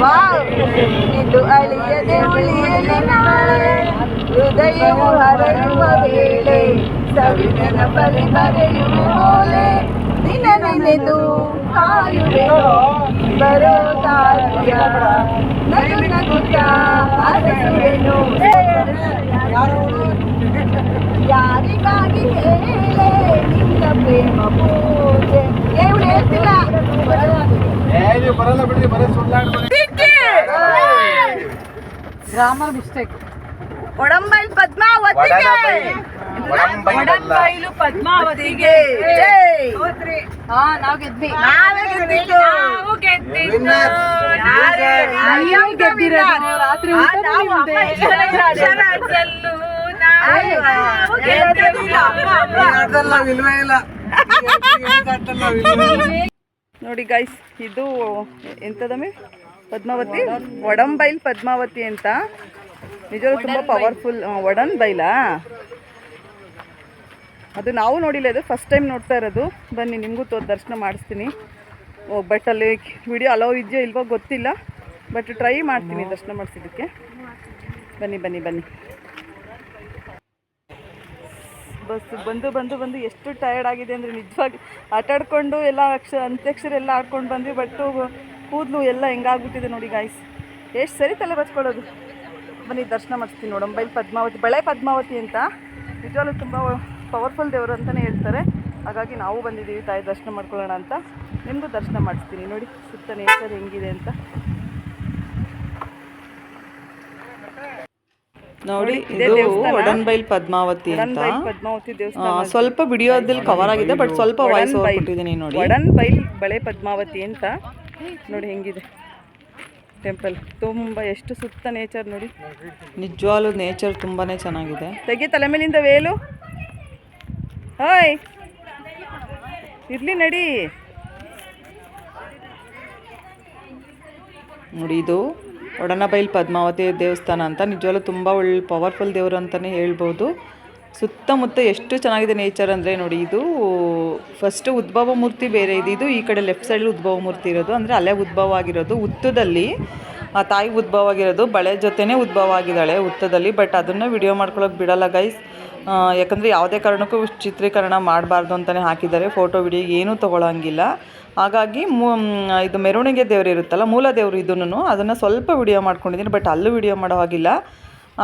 Wow ಇದು ಅಳಿಯದೆ ಉಳಿಯಲಿ ನಾಳೆ ಹೃದಯವು ಹರಡುವ ವೇಳೆ ಸವಿನನ ಬಲಿ ಬರೆಯುವ ಮೋಲೆ ದಿನ ನೆನೆದು ಕಾಯುವೆ ಬರೋ ತಾರಿಯ ನಗು ನಗುತ್ತ ಹರಸುವೆನು ಯಾರಿಗಾಗಿ ಹೇಳೆ ನಿನ್ನ ಪ್ರೇಮ ಪೂಜೆ ಏನು ಹೇಳ್ತಿಲ್ಲ ಬರಲ್ಲ ಬಿಡ್ರಿ ಬರೀ ಸುಳ್ಳಾಡ್ಬೇಡಿ ಗ್ರಾಮರ್ ಮಿಸ್ಟೇಕ್ ಒಡಂಬೈ ಪದ್ಮಾವತಿಗೆ ಒಡಂಬೈಲು ಪದ್ಮಾವತಿಗೆ ಜೈ. ಹಾ ನಾವ್ ಗೆದ್ವಿ ನಾವೇ ಗೆದ್ದಿದ್ದು. ನಾವು ಗೆದ್ದಿದ್ದು ನಾವೇ. ನೀವೇ ಗೆದ್ದಿರೋದು. ರಾತ್ರಿ ಆ, ಊಟ ನಾವು ನಿಮ್ದೇ. ನೋಡಿ ಗೈಸ್ ಇದು ಎಂತದಮ್ಮಿ ಪದ್ಮಾವತಿ? ಒಡಂಬೈಲ್ ಪದ್ಮಾವತಿ ಅಂತ. ನಿಜವಾಗ ತುಂಬಾ ಪವರ್ಫುಲ್ ಒಡನ್ ಬೈಲಾ ಅದು ನಾವು ನೋಡಿಲ್ಲ ಅದು ಫಸ್ಟ್ ಟೈಮ್ ನೋಡ್ತಾ ಇರೋದು. ಬನ್ನಿ ನಿಮಗೂ ತೋ ದರ್ಶನ ಮಾಡಿಸ್ತೀನಿ. ಓ ಬಟ್ ಅಲ್ಲಿ ವಿಡಿಯೋ ಅಲೋ ಇದೆಯೋ ಇಲ್ವೋ ಗೊತ್ತಿಲ್ಲ. ಬಟ್ ಟ್ರೈ ಮಾಡ್ತೀನಿ ದರ್ಶನ ಮಾಡಿಸಿದ್ದಕ್ಕೆ. ಬನ್ನಿ ಬನ್ನಿ ಬನ್ನಿ. ಬಸ್ ಬಂದು ಬಂದು ಬಂದು ಎಷ್ಟು ಟಯರ್ಡ್ ಆಗಿದೆ ಅಂದರೆ ನಿಜವಾಗಿ ಆಟಾಡ್ಕೊಂಡು ಎಲ್ಲ ಅಕ್ಷ ಅಂತ್ಯಕ್ಷರ ಎಲ್ಲ ಆಡ್ಕೊಂಡು ಬಂದ್ವಿ ಬಟ್ಟು ಕೂದಲು ಎಲ್ಲ ಹೆಂಗಾಗ್ಬಿಟ್ಟಿದೆ ನೋಡಿ ಗಾಯ್ಸ್ ಎಷ್ಟು ಸರಿ ತಲೆ ಬಚ್ಕೊಳ್ಳೋದು. ಬನ್ನಿ ದರ್ಶನ ಮಾಡಿಸ್ತೀನಿ ನೋಡಂಬೈಲ್ ಪದ್ಮಾವತಿ, ಬಳೆ ಪದ್ಮಾವತಿ ಅಂತ. ನಿಜವಾಗ್ಲೂ ತುಂಬ ಪವರ್ಫುಲ್ ದೇವರು ಅಂತಲೇ ಹೇಳ್ತಾರೆ. ಹಾಗಾಗಿ ನಾವು ಬಂದಿದ್ದೀವಿ ತಾಯಿ ದರ್ಶನ ಮಾಡ್ಕೊಳ್ಳೋಣ ಅಂತ. ನಿಮಗೂ ದರ್ಶನ ಮಾಡಿಸ್ತೀನಿ ನೋಡಿ, ಸುತ್ತ ನೇಚರ್ ಹೆಂಗಿದೆ ಅಂತ. ನೋಡಿ ಇದು ಒಡನ್ಬೈಲ್ ಪದ್ಮಾವತಿ ಅಂತ. ಪದ್ಮಾವತಿ ದೇವಸ್ಥಾನ ಸ್ವಲ್ಪ ವಿಡಿಯೋದಲ್ಲಿ ಕವರ್ ಆಗಿದೆ ಬಟ್ ಸ್ವಲ್ಪ ವಾಯ್ಸ್ ಕೊಟ್ಟಿದ್ದೀನಿ ನೋಡಿ. ಒಡನ್ಬೈಲ್ ಬಳೆ ಪದ್ಮಾವತಿ ಅಂತ. ನೋಡಿ ಹೆಂಗಿದೆ. ಟೆಂಪಲ್ ತುಂಬ ಎಷ್ಟು ಸುತ್ತ ನೇಚರ್ ನೋಡಿ. ನಿಜವಾಲು ನೇಚರ್ ತುಂಬಾನೇ ಚೆನ್ನಾಗಿದೆ. ತೆಗೆ ತಲೆ ಮೇಲಿಂದ ವೇಲು. ಹಾಯ್ ಇರ್ಲಿ ನಡಿ. ನೋಡಿ ಇದು ಒಡನಬೈಲ್ ಪದ್ಮಾವತಿ ದೇವಸ್ಥಾನ ಅಂತ. ನಿಜವಾಗ್ಲೂ ತುಂಬ ಒಳ್ಳೆ ಪವರ್ಫುಲ್ ದೇವರು ಅಂತಲೇ ಹೇಳ್ಬೋದು. ಸುತ್ತಮುತ್ತ ಎಷ್ಟು ಚೆನ್ನಾಗಿದೆ ನೇಚರ್ ಅಂದರೆ ನೋಡಿ, ಇದು ಫಸ್ಟ್ ಉದ್ಭವ ಮೂರ್ತಿ ಬೇರೆ ಇದೆ. ಇದು ಈ ಕಡೆ ಲೆಫ್ಟ್ ಸೈಡಲ್ಲಿ ಉದ್ಭವ ಮೂರ್ತಿ ಇರೋದು. ಅಂದರೆ ಅಲ್ಲೇ ಉದ್ಭವ ಆಗಿರೋದು ಉತ್ತದಲ್ಲಿ. ಆ ತಾಯಿ ಉದ್ಭವ ಆಗಿರೋದು, ಬಳೆ ಜೊತೆನೇ ಉದ್ಭವ ಆಗಿದ್ದಾಳೆ ಉತ್ತದಲ್ಲಿ. ಬಟ್ ಅದನ್ನು ವಿಡಿಯೋ ಮಾಡ್ಕೊಳ್ಳೋಕೆ ಬಿಡಲ್ಲ ಗೈಸ್ ಯಾಕಂದರೆ ಯಾವುದೇ ಕಾರಣಕ್ಕೂ ಚಿತ್ರೀಕರಣ ಮಾಡಬಾರ್ದು ಅಂತಲೇ ಹಾಕಿದ್ದಾರೆ. ಫೋಟೋ ವಿಡಿಯೋ ಏನೂ ತೊಗೊಳಂಗಿಲ್ಲ. ಹಾಗಾಗಿ ಮು ಇದು ಮೆರವಣಿಗೆ ದೇವರು ಇರುತ್ತಲ್ಲ, ಮೂಲ ದೇವರು ಇದನ್ನು, ಅದನ್ನು ಸ್ವಲ್ಪ ವಿಡಿಯೋ ಮಾಡ್ಕೊಂಡಿದ್ದೀನಿ ಬಟ್ ಅಲ್ಲೂ ವಿಡಿಯೋ ಮಾಡೋ ಹಾಗಿಲ್ಲ.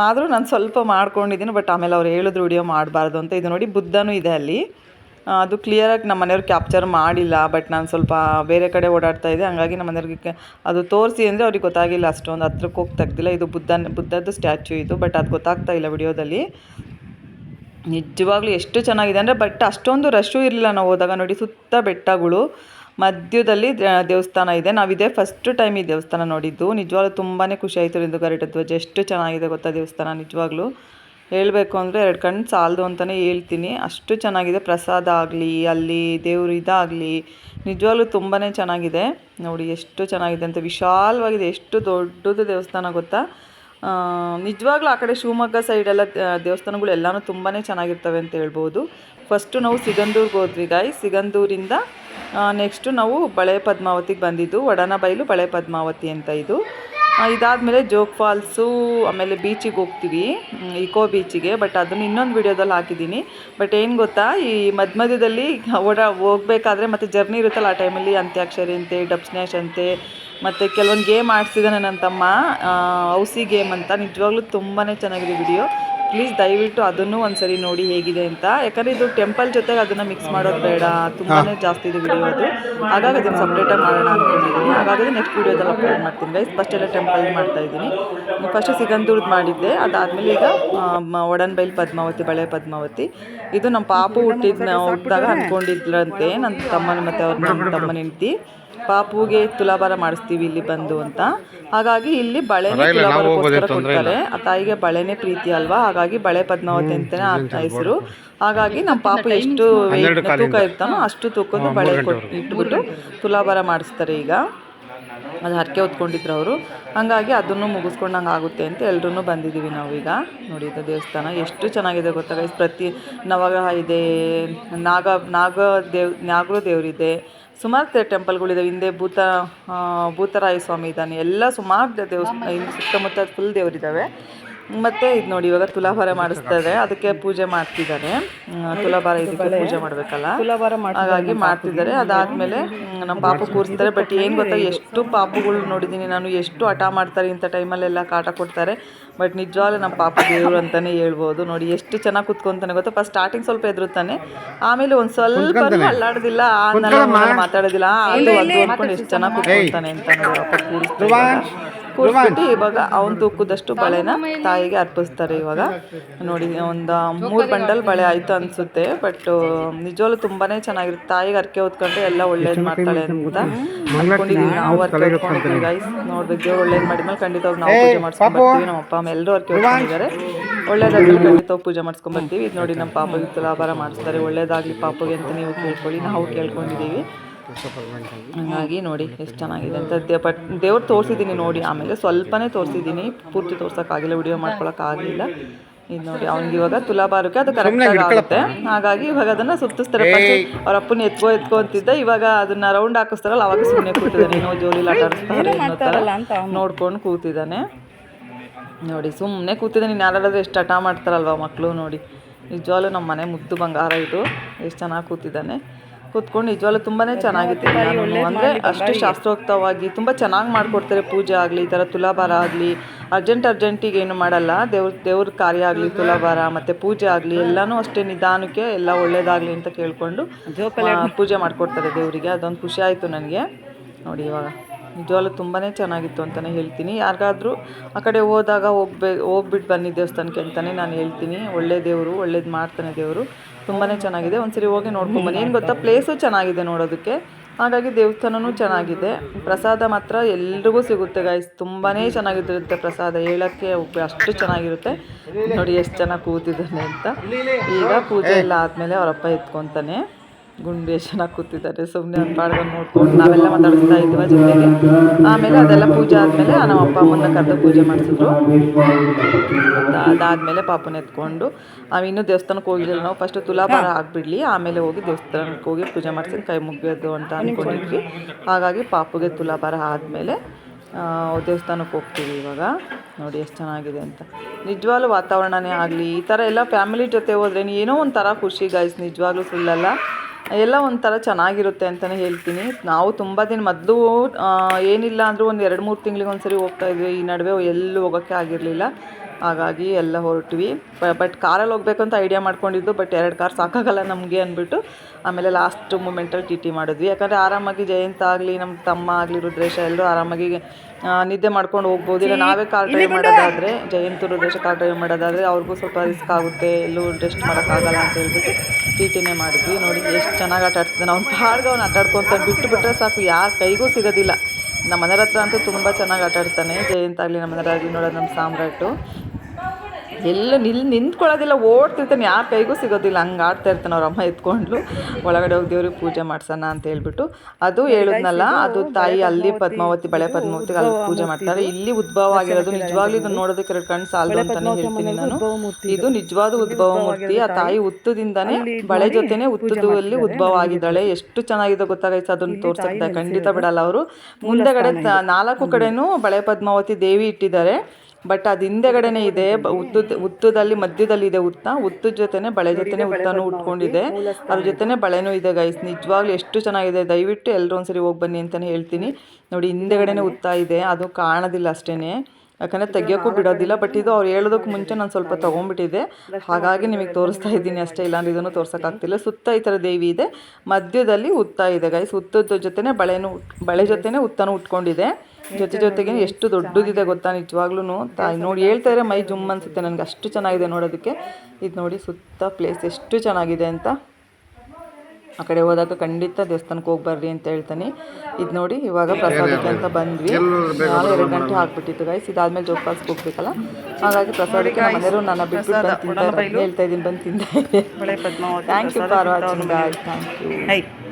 ಆದರೂ ನಾನು ಸ್ವಲ್ಪ ಮಾಡ್ಕೊಂಡಿದ್ದೀನಿ ಬಟ್ ಆಮೇಲೆ ಅವ್ರು ಹೇಳಿದ್ರು ವಿಡಿಯೋ ಮಾಡಬಾರ್ದು ಅಂತ. ಇದು ನೋಡಿ ಬುದ್ಧನೂ ಇದೆ ಅಲ್ಲಿ. ಅದು ಕ್ಲಿಯರಾಗಿ ನಮ್ಮ ಮನೆಯವ್ರು ಕ್ಯಾಪ್ಚರ್ ಮಾಡಿಲ್ಲ ಬಟ್ ನಾನು ಸ್ವಲ್ಪ ಬೇರೆ ಕಡೆ ಓಡಾಡ್ತಾ ಇದ್ದೆ. ಹಂಗಾಗಿ ನಮ್ಮ ಮನೆಯವ್ರಿಗೆ ಅದು ತೋರಿಸಿ ಅಂದರೆ ಅವ್ರಿಗೆ ಗೊತ್ತಾಗಿಲ್ಲ, ಅಷ್ಟೊಂದು ಹತ್ರಕ್ಕೆ ಹೋಗಿ ತೆಗ್ದಿಲ್ಲ. ಇದು ಬುದ್ಧನ, ಬುದ್ಧದ್ದು ಸ್ಟ್ಯಾಚ್ಯೂ ಇದು ಬಟ್ ಅದು ಗೊತ್ತಾಗ್ತಾ ಇಲ್ಲ ವಿಡಿಯೋದಲ್ಲಿ ನಿಜವಾಗ್ಲೂ ಎಷ್ಟು ಚೆನ್ನಾಗಿದೆ ಅಂದರೆ ಬಟ್ ಅಷ್ಟೊಂದು ರಶ್ಶು ಇರಲಿಲ್ಲ ನಾವು ಹೋದಾಗ. ನೋಡಿ ಸುತ್ತ ಬೆಟ್ಟಗಳು ಮಧ್ಯದಲ್ಲಿ ದೇವಸ್ಥಾನ ಇದೆ. ನಾವಿದೆ ಫಸ್ಟ್ ಟೈಮ್ ಈ ದೇವಸ್ಥಾನ ನೋಡಿದ್ದು. ನಿಜವಾಗ್ಲೂ ತುಂಬಾ ಖುಷಿ ಆಯಿತು ಇಂದು ಗರಿಟ ಧ್ವಜ. ಎಷ್ಟು ಚೆನ್ನಾಗಿದೆ ಗೊತ್ತಾ ದೇವಸ್ಥಾನ? ನಿಜವಾಗ್ಲೂ ಹೇಳಬೇಕು ಅಂದರೆ ಎರಡು ಕಣ್ಣು ಸಾಲದು ಅಂತಲೇ ಹೇಳ್ತೀನಿ. ಅಷ್ಟು ಚೆನ್ನಾಗಿದೆ. ಪ್ರಸಾದ ಆಗಲಿ, ಅಲ್ಲಿ ದೇವ್ರ ಇದಾಗಲಿ, ನಿಜವಾಗ್ಲೂ ತುಂಬಾ ಚೆನ್ನಾಗಿದೆ. ನೋಡಿ, ಎಷ್ಟು ಚೆನ್ನಾಗಿದೆ ಅಂತ. ವಿಶಾಲವಾಗಿದೆ. ಎಷ್ಟು ದೊಡ್ಡದು ದೇವಸ್ಥಾನ ಗೊತ್ತಾ? ನಿಜವಾಗ್ಲೂ ಆ ಕಡೆ ಶಿವಮೊಗ್ಗ ಸೈಡೆಲ್ಲ ದೇವಸ್ಥಾನಗಳು ಎಲ್ಲನೂ ತುಂಬಾ ಚೆನ್ನಾಗಿರ್ತವೆ ಅಂತ ಹೇಳ್ಬೋದು. ಫಸ್ಟು ನಾವು ಸಿಗಂದೂರಿಗೆ ಹೋದ್ವಿ ಗಾಯ್ ಸಿಗಂದೂರಿಂದ ನೆಕ್ಸ್ಟು ನಾವು ಬಳೆ ಪದ್ಮಾವತಿಗೆ ಬಂದಿದ್ದು. ವಡನಬೈಲು ಬಳೆ ಪದ್ಮಾವತಿ ಅಂತ ಇದು. ಇದಾದಮೇಲೆ ಜೋಗ್ ಫಾಲ್ಸು, ಆಮೇಲೆ ಬೀಚಿಗೆ ಹೋಗ್ತೀವಿ. ಇಕೋ ಬೀಚಿಗೆ ಬಟ್ ಅದನ್ನು ಇನ್ನೊಂದು ವಿಡಿಯೋದಲ್ಲಿ ಹಾಕಿದ್ದೀನಿ. ಬಟ್ ಏನು ಗೊತ್ತಾ, ಈ ಮಧ್ಯ ಮಧ್ಯದಲ್ಲಿ ಓಡಾ ಹೋಗ್ಬೇಕಾದ್ರೆ ಮತ್ತು ಜರ್ನಿ ಇರುತ್ತಲ್ಲ ಆ ಟೈಮಲ್ಲಿ ಅಂತ್ಯಾಕ್ಷರಿ ಅಂತೆ ಡಬ್ ಸ್ನ್ಯಾಶ್ ಅಂತೆ ಮತ್ತು ಕೆಲವೊಂದು ಗೇಮ್ ಆಡಿಸಿದ್ದಾನೆ ನನ್ನ ತಮ್ಮ. ಔಸಿ ಗೇಮ್ ಅಂತ. ನಿಜವಾಗ್ಲೂ ತುಂಬಾ ಚೆನ್ನಾಗಿದೆ ವಿಡಿಯೋ ಪ್ಲೀಸ್ ದಯವಿಟ್ಟು ಅದನ್ನು ಒಂದ್ಸರಿ ನೋಡಿ ಹೇಗಿದೆ ಅಂತ. ಯಾಕಂದರೆ ಇದು ಟೆಂಪಲ್ ಜೊತೆಗೆ ಅದನ್ನು ಮಿಕ್ಸ್ ಮಾಡೋದು ಬೇಡ. ತುಂಬಾ ಜಾಸ್ತಿ ಇದೆ ವಿಡಿಯೋ ಅದು. ಹಾಗಾಗಿ ಅದನ್ನು ಸಪ್ರೇಟಾಗಿ ಮಾಡೋಣ ಅಂದ್ಕೊಂಡಿದ್ದೀನಿ ಹಾಗಾಗಿ ನೆಕ್ಸ್ಟ್ ವಿಡಿಯೋದಲ್ಲಿ ಅಪ್ಲೋಡ್ ಮಾಡ್ತೀನಿ ಗೈಸ್ ಫಸ್ಟ್ ಎಲ್ಲ ಟೆಂಪಲ್ ಮಾಡ್ತಾ ಇದ್ದೀನಿ. ಫಸ್ಟ್ ಸಿಗಂದೂರ್ದು ಮಾಡಿದ್ದೆ. ಅದಾದ್ಮೇಲೆ ಈಗ ಒಡನ್ ಬೈಲ್ ಒಡನ್ಬೈಲ್ ಪದ್ಮಾವತಿ ಬಳೆ ಪದ್ಮಾವತಿ. ಇದು ನಮ್ಮ ಪಾಪು ಹುಟ್ಟಿದ ಹುಟ್ಟಿದಾಗ ಅಂದ್ಕೊಂಡಿದ್ರಂತೆ ನನ್ನ ತಮ್ಮನ ಮತ್ತೆ ಅವ್ರ ತಮ್ಮನ ಹೆಂಡ್ತಿ. ಪಾಪುಗೆ ತುಲಾಭಾರ ಮಾಡಿಸ್ತೀವಿ ಇಲ್ಲಿ ಬಂದು ಅಂತ. ಹಾಗಾಗಿ ಇಲ್ಲಿ ಬಳೆನೇ ತುಲಾಭಾರಕ್ಕೋಸ್ಕರ ಕೊಡ್ತಾರೆ. ಆ ತಾಯಿಗೆ ಬಳೆನೇ ಪ್ರೀತಿ ಅಲ್ವಾ? ಹಾಗಾಗಿ ಬಳೆ ಪದ್ಮಾವತಿ ಅಂತಾನೆ ಆ ಹೆಸರು ಹಾಗಾಗಿ ನಮ್ಮ ಪಾಪು ಎಷ್ಟು ತೂಕ ಇರ್ತಾನೋ ಅಷ್ಟು ತೂಕದ ಬಳೆ ಕೊಟ್ಟು ಇಟ್ಬಿಟ್ಟು ತುಲಾಭಾರ ಮಾಡಿಸ್ತಾರೆ ಈಗ. ಅದು ಹರಕೆ ಹೊತ್ಕೊಂಡಿದ್ರು ಅವರು. ಹಾಗಾಗಿ ಅದನ್ನು ಮುಗಿಸ್ಕೊಂಡಂಗೆ ಆಗುತ್ತೆ ಅಂತ ಎಲ್ಲರೂ ಬಂದಿದ್ದೀವಿ ನಾವೀಗ ನೋಡಿ ಇದು ದೇವಸ್ಥಾನ ಎಷ್ಟು ಚೆನ್ನಾಗಿದೆ ಗೊತ್ತಾಗ? ಪ್ರತಿ ನವಗ್ರಹ ಇದೆ ನಾಗ ನಾಗ ದೇವ್ ನಾಗರು ದೇವರಿದೆ. ಸುಮಾರು ಟೆಂಪಲ್ಗಳಿದ್ದಾವೆ ಹಿಂದೆ ಭೂತ ಭೂತರಾಯ ಸ್ವಾಮಿ ಇದ್ದಾನೆ. ಎಲ್ಲ ಸುಮಾರು ದೇವಸ್ಥಾನ ಸುತ್ತಮುತ್ತ ಫುಲ್ ದೇವರಿದ್ದಾವೆ ಮತ್ತು ಇದು ನೋಡಿ ಇವಾಗ ತುಲಾಭಾರ ಮಾಡಿಸ್ತಾರೆ ಅದಕ್ಕೆ ಪೂಜೆ ಮಾಡ್ತಿದ್ದಾರೆ. ತುಲಾಭಾರ ಇದಕ್ಕೆ ಪೂಜೆ ಮಾಡಬೇಕಲ್ಲ? ಹಾಗಾಗಿ ಮಾಡ್ತಿದ್ದಾರೆ. ಅದಾದಮೇಲೆ ನಮ್ಮ ಪಾಪು ಕೂರಿಸ್ತಾರೆ. ಬಟ್ ಏನು ಗೊತ್ತಾ ಎಷ್ಟು ಪಾಪುಗಳು ನೋಡಿದ್ದೀನಿ ನಾನು ಎಷ್ಟು ಹಠ ಮಾಡ್ತಾರೆ ಇಂಥ ಟೈಮಲ್ಲೆಲ್ಲ ಕಾಟ ಕೊಡ್ತಾರೆ. ಬಟ್ ನಿಜವಾಗ್ಲೂ ನಮ್ಮ ಪಾಪ ದೇವರು ಅಂತಾನೆ ಹೇಳ್ಬೋದು. ನೋಡಿ ಎಷ್ಟು ಚೆನ್ನಾಗಿ ಕುತ್ಕೊಂತಾನೆ ಗೊತ್ತಾ? ಫಸ್ಟ್ ಸ್ಟಾರ್ಟಿಂಗ್ ಸ್ವಲ್ಪ ಎದುರುತ್ತಾನೆ ಆಮೇಲೆ ಒಂದು ಸ್ವಲ್ಪ ಅಲ್ಲಾಡೋದಿಲ್ಲ. ಆ ನಲ್ಲ ಮಾತಾಡೋದಿಲ್ಲ. ಅದು ಅದು ಎಷ್ಟು ಚೆನ್ನಾಗಿ ಕುತ್ಕೊಂತಾನೆ ಅಂತ ನೋಡಿ ಅಪ್ಪ ಕೂರಿಸ್ತಾರೆ ಕೂರಿಸ್ಬಿಟ್ಟು ಇವಾಗ ಅವ್ನು ತೂಕದಷ್ಟು ಬಳೆನ ತಾಯಿಗೆ ಅರ್ಪಿಸ್ತಾರೆ ಇವಾಗ. ನೋಡಿ ಒಂದು ಮೂರು ಬಂಡಲ್ ಬಳೆ ಆಯಿತು ಅನಿಸುತ್ತೆ ಬಟ್ ನಿಜವಾಗ್ಲು ತುಂಬಾನೇ ಚೆನ್ನಾಗಿರುತ್ತೆ. ತಾಯಿಗೆ ಅರ್ಕೆ ಹೊತ್ಕೊಂಡ್ರೆ ಎಲ್ಲ ಒಳ್ಳೇದು ಮಾಡ್ತಾಳೆ ಅಂತ ಅನ್ಕೊಂಡಿದೀವಿ ನಾವು ಅರ್ಕೆ ಹೊತ್ಕೊಂಡಿದ್ದೀವಿ ಗೈಸ್ ನೋಡ್ಬೇಕು ದೇವ್ರು ಒಳ್ಳೇದು ಮಾಡಿದ್ಮೇಲೆ ಖಂಡಿತವಾಗಿ ನಾವು ಪೂಜೆ ಮಾಡ್ಸ್ಕೊಂಡ್ಬರ್ತೀವಿ ನಮ್ಮ ಅಪ್ಪ ಅಮ್ಮ ಎಲ್ಲರೂ ಅರ್ಕೆ ಹೊತ್ಕೊಂಡಿದ್ದಾರೆ ಒಳ್ಳೇದಾಗಲಿ ಖಂಡಿತವಾಗಿ ಪೂಜೆ ಮಾಡ್ಸ್ಕೊಂಡ್ಬರ್ತೀವಿ ಇದು ನೋಡಿ ನಮ್ಮ ಪಾಪಗೆ ತುಲಾಭಾರ ಮಾಡಿಸ್ತಾರೆ. ಒಳ್ಳೇದಾಗ್ಲಿ ಪಾಪಗೆ ಅಂತ ನೀವು ಕೇಳ್ಕೊಳ್ಳಿ. ನಾವು ಕೇಳ್ಕೊಂಡಿದ್ದೀವಿ ಹಂಗಾಗಿ ನೋಡಿ ಎಷ್ಟು ಚೆನ್ನಾಗಿದೆ ಅಂತ ದೇ ಬಟ್ ದೇವ್ರು ತೋರಿಸಿದ್ದೀನಿ ನೋಡಿ ಆಮೇಲೆ ಸ್ವಲ್ಪನೇ ತೋರಿಸಿದ್ದೀನಿ ಪೂರ್ತಿ ತೋರ್ಸೋಕ್ಕಾಗಿಲ್ಲ ವಿಡಿಯೋ ಮಾಡ್ಕೊಳಕ್ಕಾಗಲಿಲ್ಲ. ಇದು ನೋಡಿ ಅವ್ನಿಗೆ ಇವಾಗ ತುಲಾಭಾರಕ್ಕೆ ಅದು ಕರೆಕ್ಟಾಗಿ ಆಗುತ್ತೆ. ಹಾಗಾಗಿ ಇವಾಗ ಅದನ್ನ ಸುತ್ತಿಸ್ತಾರೆ. ಅವ್ರ ಅಪ್ಪನ ಎತ್ಕೋ ಎತ್ಕೋ ಅಂತಿದ್ದ. ಇವಾಗ ಅದನ್ನ ರೌಂಡ್ ಹಾಕಿಸ್ತಾರಲ್ಲ ಅವಾಗ ಸುಮ್ಮನೆ ಕೂತಿದ್ದಾನೆ. ಏನೋ ಜೋಲಿ ಆಟ ಆಡಿಸ್ತಾರೆ ನೋಡ್ಕೊಂಡು ಕೂತಿದ್ದಾನೆ. ನೋಡಿ ಸುಮ್ಮನೆ ಕೂತಿದ್ದಾನೆ. ನೀನು ಯಾರಾದ್ರೂ ಎಷ್ಟು ಹಠ ಮಾಡ್ತಾರಲ್ವ ಮಕ್ಕಳು ನೋಡಿ. ನಿಜವಾಗ್ಲೂ ನಮ್ಮ ಮನೆ ಮುದ್ದು ಬಂಗಾರ ಇದು. ಎಷ್ಟು ಚೆನ್ನಾಗಿ ಕೂತಿದ್ದಾನೆ. ಕೂತ್ಕೊಂಡು ನಿಜವಾಗ್ಲೂ ತುಂಬಾ ಚೆನ್ನಾಗಿತ್ತು ನಾನು ಅಂದರೆ ಅಷ್ಟು ಶಾಸ್ತ್ರೋಕ್ತವಾಗಿ ತುಂಬ ಚೆನ್ನಾಗಿ ಮಾಡಿಕೊಡ್ತಾರೆ ಪೂಜೆ ಆಗಲಿ ಈ ಥರ ತುಲಾಭಾರ ಆಗಲಿ. ಅರ್ಜೆಂಟ್ ಅರ್ಜೆಂಟಿಗೆ ಏನು ಮಾಡಲ್ಲ. ದೇವ್ರ ದೇವ್ರ ಕಾರ್ಯ ಆಗಲಿ ತುಲಾಭಾರ ಮತ್ತು ಪೂಜೆ ಆಗಲಿ ಎಲ್ಲನೂ ಅಷ್ಟೇ ನಿಧಾನಕ್ಕೆ ಎಲ್ಲ ಒಳ್ಳೇದಾಗಲಿ ಅಂತ ಕೇಳಿಕೊಂಡು ಪೂಜೆ ಮಾಡಿಕೊಡ್ತಾರೆ ದೇವರಿಗೆ. ಅದೊಂದು ಖುಷಿ ಆಯಿತು ನನಗೆ. ನೋಡಿ ಇವಾಗ ನಿಜವಾಗ್ಲೂ ತುಂಬಾ ಚೆನ್ನಾಗಿತ್ತು ಅಂತಲೇ ಹೇಳ್ತೀನಿ. ಯಾರಿಗಾದ್ರೂ ಆ ಕಡೆ ಹೋದಾಗ ಹೋಗ್ಬೇ ಹೋಗ್ಬಿಟ್ಟು ಬನ್ನಿ ದೇವಸ್ಥಾನಕ್ಕೆ ಅಂತಲೇ ನಾನು ಹೇಳ್ತೀನಿ. ಒಳ್ಳೆ ದೇವರು ಒಳ್ಳೇದು ಮಾಡ್ತಾನೆ ದೇವರು. ತುಂಬಾ ಚೆನ್ನಾಗಿದೆ. ಒಂದ್ಸರಿ ಹೋಗಿ ನೋಡ್ಕೊಂಬನ್ನಿ ಏನು ಗೊತ್ತಾ? ಪ್ಲೇಸು ಚೆನ್ನಾಗಿದೆ ನೋಡೋದಕ್ಕೆ. ಹಾಗಾಗಿ ದೇವಸ್ಥಾನವೂ ಚೆನ್ನಾಗಿದೆ. ಪ್ರಸಾದ ಮಾತ್ರ ಎಲ್ರಿಗೂ ಸಿಗುತ್ತೆ ಗಾಯ್ಸ್ ತುಂಬಾ ಚೆನ್ನಾಗಿರುತ್ತೆ ಪ್ರಸಾದ. ಹೇಳೋಕ್ಕೆ ಅಷ್ಟು ಚೆನ್ನಾಗಿರುತ್ತೆ. ನೋಡಿ ಎಷ್ಟು ಚೆನ್ನಾಗಿ ಕೂತಿದ್ದಾನೆ ಅಂತ. ಈಗ ಪೂಜೆ ಎಲ್ಲ ಆದಮೇಲೆ ಅವರಪ್ಪ ಎತ್ಕೊತಾನೆ. ಗುಂಡು ಎಷ್ಟು ಕೂತಿದ್ದಾರೆ. ಸುಮ್ಮನೆ ಒಂದು ನೋಡ್ಕೊಂಡು ನಾವೆಲ್ಲ ಮಾತಾಡ್ತಾ ಇದ್ವಿ ಜೊತೆಗೆ. ಆಮೇಲೆ ಅದೆಲ್ಲ ಪೂಜೆ ಆದಮೇಲೆ ನಮ್ಮ ಅಪ್ಪ ಅಮ್ಮನ ಕರೆದು ಪೂಜೆ ಮಾಡಿಸಿದ್ರು. ಅದಾದಮೇಲೆ ಪಾಪನ ಎತ್ಕೊಂಡು, ನಾವು ಇನ್ನೂ ದೇವಸ್ಥಾನಕ್ಕೆ ಹೋಗಿರಲಿಲ್ಲ ನಾವು. ಫಸ್ಟು ತುಲಾಭಾರ ಆಗಿಬಿಡ್ಲಿ, ಆಮೇಲೆ ಹೋಗಿ ದೇವಸ್ಥಾನಕ್ಕೆ ಹೋಗಿ ಪೂಜೆ ಮಾಡಿಸಿ ಕೈ ಮುಗಿಯೋದು ಅಂತ ಅಂದ್ಕೊಂಡಿದ್ವಿ ಹಾಗಾಗಿ ಪಾಪುಗೆ ತುಲಾಭಾರ ಆದಮೇಲೆ ದೇವಸ್ಥಾನಕ್ಕೆ ಹೋಗ್ತೀವಿ ಇವಾಗ. ನೋಡಿ ಎಷ್ಟು ಚೆನ್ನಾಗಿದೆ ಅಂತ. ನಿಜವಾಗ್ಲೂ ವಾತಾವರಣನೇ ಆಗಲಿ, ಈ ಥರ ಎಲ್ಲ ಫ್ಯಾಮಿಲಿ ಜೊತೆ ಹೋದ್ರೆ ಏನೋ ಒಂಥರ ಖುಷಿ ಗಾಯ್ಸ್ ನಿಜವಾಗ್ಲೂ ಸುಳ್ಳಲ್ಲ ಎಲ್ಲ ಒಂಥರ ಚೆನ್ನಾಗಿರುತ್ತೆ ಅಂತಲೇ ಹೇಳ್ತೀನಿ. ನಾವು ತುಂಬ ದಿನ ಮೊದಲು ಏನಿಲ್ಲ ಅಂದರೂ ಒಂದು ಎರಡು ಮೂರು ತಿಂಗಳಿಗೆ ಒಂದ್ಸರಿ ಹೋಗ್ತಾ ಇದ್ವಿ. ಈ ನಡುವೆ ಎಲ್ಲೂ ಹೋಗೋಕ್ಕೆ ಆಗಿರಲಿಲ್ಲ. ಹಾಗಾಗಿ ಎಲ್ಲ ಹೊರಟ್ವಿ. ಬಟ್ ಕಾರಲ್ಲಿ ಹೋಗ್ಬೇಕಂತ ಅಂತ ಐಡಿಯಾ ಮಾಡ್ಕೊಂಡಿದ್ದು ಬಟ್ ಎರಡು ಕಾರ್ ಸಾಕಾಗಲ್ಲ ನಮಗೆ ಅಂದ್ಬಿಟ್ಟು ಆಮೇಲೆ ಲಾಸ್ಟ್ ಮೂಮೆಂಟಲ್ಲಿ ಟಿ ಟಿ ಮಾಡಿದ್ವಿ. ಯಾಕಂದರೆ ಆರಾಮಾಗಿ ಜಯಂತ ಆಗಲಿ ನಮ್ಮ ತಮ್ಮ ಆಗಲಿ ರುದ್ರೇಶ ಎಲ್ಲರೂ ಆರಾಮಾಗಿ ನಿದ್ದೆ ಮಾಡ್ಕೊಂಡು ಹೋಗ್ಬೋದು. ಇಲ್ಲ ನಾವೇ ಕಾರ್ ಡ್ರೈವ್ ಮಾಡೋದಾದರೆ ಜಯಂತ ರುದ್ರೇಶ ಕಾರ್ ಡ್ರೈವ್ ಮಾಡೋದಾದರೆ ಅವ್ರಿಗೂ ಸ್ವಲ್ಪ ರಿಸ್ಕ್ ಆಗುತ್ತೆ. ಎಲ್ಲೂ ರೆಸ್ಟ್ ಮಾಡೋಕ್ಕಾಗಲ್ಲ ಅಂತ ಹೇಳ್ಬಿಟ್ಟು ಟಿ ಟಿನೇ ಮಾಡಿದ್ವಿ. ನೋಡಿ ಎಷ್ಟು ಚೆನ್ನಾಗಿ ಆಟ ಆಡ್ತಿದ್ದಾನೆ. ಅವ್ನು ಪಾಡ್ಗೆ ಅವ್ನು ಆಟಾಡ್ಕೊತ ಬಿಟ್ಟು ಬಿಟ್ಟರೆ ಸಾಕು. ಯಾರ ಕೈಗೂ ಸಿಗೋದಿಲ್ಲ. ನಮ್ಮ ಮನೆಯವ್ರ ಹತ್ರ ಅಂತೂ ತುಂಬ ಚೆನ್ನಾಗಿ ಆಟಾಡ್ತಾನೆ ಜಯಂತ್ ಆಗಲಿ ನಮ್ಮ ಮನೆಯವ್ರಾಗಲಿ ನೋಡೋದು ನಮ್ಮ ಸಾಮ್ರಾಟು. ಎಲ್ಲ ನಿಲ್ ನಿಂತ್ಕೊಳ್ಳೋದಿಲ್ಲ ಓಡ್ತಿರ್ತಾನೆ ಯಾರ ಕೈಗೂ ಸಿಗೋದಿಲ್ಲ. ಹಂಗೆ ಆಡ್ತಾ ಇರ್ತಾನೆ ಅವ್ರ ಅಮ್ಮ ಎತ್ಕೊಂಡು ಒಳಗಡೆ ಹೋಗಿ ದೇವ್ರಿಗೆ ಪೂಜೆ ಮಾಡ್ಸೋಣ ಅಂತ ಹೇಳ್ಬಿಟ್ಟು. ಅದು ಹೇಳಿದ್ನಲ್ಲ ಅದು ತಾಯಿ ಅಲ್ಲಿ ಪದ್ಮಾವತಿ. ಬಳೆ ಪದ್ಮಾವತಿಗೆ ಅಲ್ಲಿ ಪೂಜೆ ಮಾಡ್ತಾರೆ. ಇಲ್ಲಿ ಉದ್ಭವ ಆಗಿರೋದು ನಿಜವಾಗ್ಲೂ ಇದನ್ನ ನೋಡೋದಕ್ಕೆ ಎರಡು ಕಣ್ಣು ಸಾಲದು ಅಂತಾನೆ ಹೇಳ್ತೀನಿ ನಾನು. ಇದು. ನಿಜವಾದ ಉದ್ಭವ ಮೂರ್ತಿ. ಆ ತಾಯಿ ಉತ್ತದಿಂದಾನೇ ಬಳೆ ಜೊತೆನೆ ಉತ್ತದಲ್ಲಿ ಉದ್ಭವ ಆಗಿದ್ದಾಳೆ. ಎಷ್ಟು ಚೆನ್ನಾಗಿದೆ ಗೊತ್ತಾಗೈತೆ ಅದನ್ನ ತೋರ್ಸಕ್ಕೆ ಖಂಡಿತ ಬಿಡಲ್ಲ ಅವರು. ಮುಂದೆಗಡೆ ನಾಲ್ಕು ಕಡೆನೂ ಬಳೆ ಪದ್ಮಾವತಿ ದೇವಿ ಇಟ್ಟಿದ್ದಾರೆ. ಬಟ್ ಅದು ಹಿಂದೆಗಡೆನೇ ಇದೆ. ಉತ್ತದ ಉತ್ತದಲ್ಲಿ ಮಧ್ಯದಲ್ಲಿ ಇದೆ ಉತ್ತ ಉತ್ತದ ಜೊತೆನೆ ಬಳೆ ಜೊತೆನೆ ಉತ್ತನೂ ಉಟ್ಕೊಂಡಿದೆ. ಅದ್ರ ಜೊತೆನೆ ಬಳೆನೂ ಇದೆ ಗೈಸ್ ನಿಜವಾಗ್ಲೂ ಎಷ್ಟು ಚೆನ್ನಾಗಿದೆ. ದಯವಿಟ್ಟು ಎಲ್ಲರೂ ಒಂದ್ಸರಿ ಹೋಗಿ ಬನ್ನಿ ಅಂತಲೇ ಹೇಳ್ತೀನಿ. ನೋಡಿ ಹಿಂದೆಗಡೆನೆ ಉತ್ತ ಇದೆ. ಅದು ಕಾಣೋದಿಲ್ಲ ಅಷ್ಟೇನೆ. ಯಾಕಂದರೆ ತೆಗಿಯೋಕ್ಕೂ ಬಿಡೋದಿಲ್ಲ ಬಟ್ ಇದು ಅವ್ರು ಹೇಳೋದಕ್ಕೆ ಮುಂಚೆ ನಾನು ಸ್ವಲ್ಪ ತೊಗೊಂಡ್ಬಿಟ್ಟಿದ್ದೆ ಹಾಗಾಗಿ ನಿಮಗೆ ತೋರಿಸ್ತಾ ಇದ್ದೀನಿ ಅಷ್ಟೇ, ಇಲ್ಲಾಂದ್ರೆ ಇದನ್ನು ತೋರ್ಸೋಕ್ಕಾಗ್ತಿಲ್ಲ ಸುತ್ತ ಈ ಥರ ದೇವಿ ಇದೆ. ಮಧ್ಯದಲ್ಲಿ ಉತ್ತ ಇದೆ ಗೈಸ್ ಉತ್ತದ ಜೊತೆನೇ ಬಳೆನೂ, ಬಳೆ ಜೊತೆನೇ ಉತ್ತನೂ ಉಟ್ಕೊಂಡಿದೆ. ಜೊತೆ ಜೊತೆಗೆ ಎಷ್ಟು ದೊಡ್ಡದಿದೆ ಗೊತ್ತಾ ನಿಜವಾಗ್ಲೂ ತಾಯಿ ನೋಡಿ ಹೇಳ್ತಾ ಇದ್ರೆ ಮೈ ಜುಮ್ ಅನ್ಸುತ್ತೆ ನನಗೆ. ಅಷ್ಟು ಚೆನ್ನಾಗಿದೆ ನೋಡೋದಕ್ಕೆ. ಇದು ನೋಡಿ ಸುತ್ತ ಪ್ಲೇಸ್ ಎಷ್ಟು ಚೆನ್ನಾಗಿದೆ ಅಂತ. ಆ ಕಡೆ ಹೋದಾಗ ಖಂಡಿತ ದೇವಸ್ಥಾನಕ್ಕೆ ಹೋಗಿ ಬರ್ರಿ ಅಂತ ಹೇಳ್ತಾನೆ. ಇದು ನೋಡಿ ಇವಾಗ ಪ್ರಸಾದಕ್ಕೆ ಅಂತ ಬಂದ್ವಿ. ನಾಲ್ಕು ಎರಡು ಗಂಟೆ ಹಾಕ್ಬಿಟ್ಟಿತ್ತು ಗೈಸ್ ಇದಾದ್ಮೇಲೆ ಜೋಪಾಲ್ಸ್ಗೆ ಹೋಗ್ಬೇಕಲ್ಲ? ಹಾಗಾಗಿ ಪ್ರಸಾದಕ್ಕೆ ನಮ್ಮ ಮನೆಯವರು ನನ್ನ ಬಿಟ್ಟು ಬಂದು ತಿಂತಾರೆ ಹೇಳ್ತಾ ಇದ್ದೀನಿ ಬಂದು ತಿಂತಾ thank you for watching guys thank you